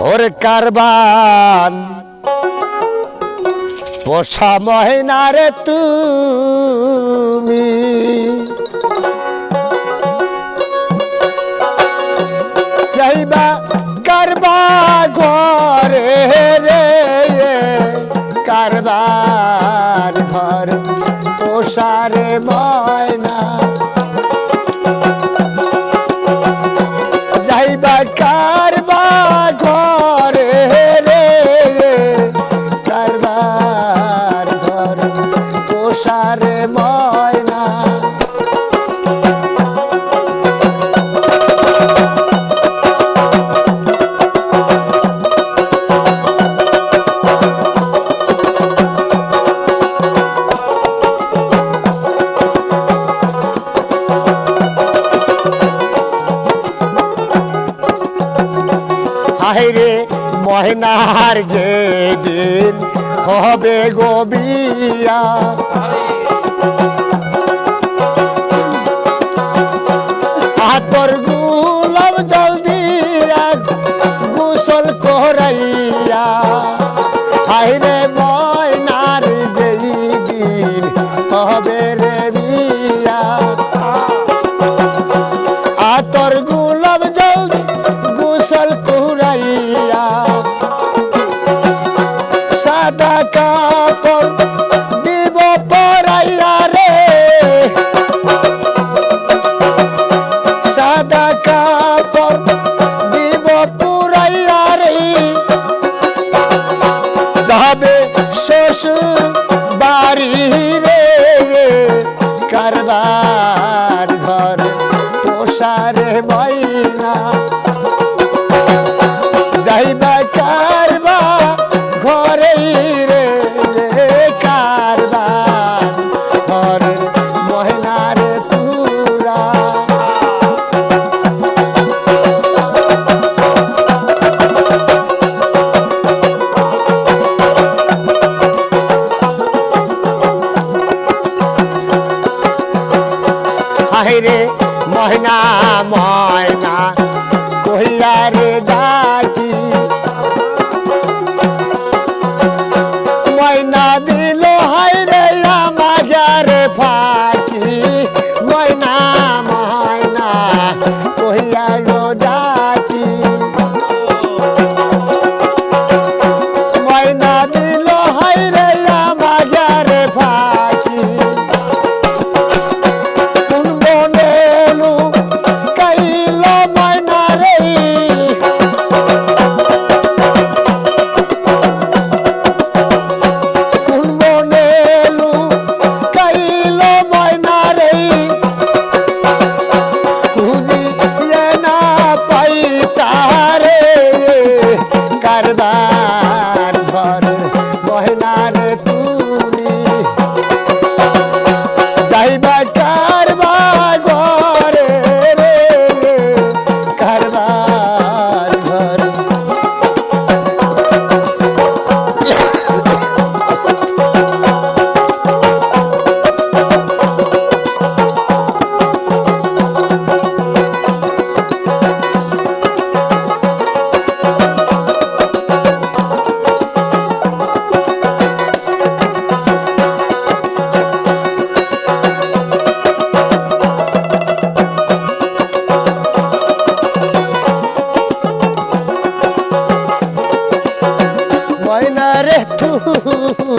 ওর কারবান। পোষা মহিনা রে তুমি। যাইবা কারবা ঘরে রে কারবার ঘর। ময়না যাইবা পোষারে ময়না। হাইরে ময়নার যে দিন হবে গবিয়া হবে কারবার ঘর। পোষারে ময়না ময়না ময়না কহিয়া রে ডাকি। ময়না দিল হাইরে আমার ফাঁকি। ময়না ময়না রে তুমি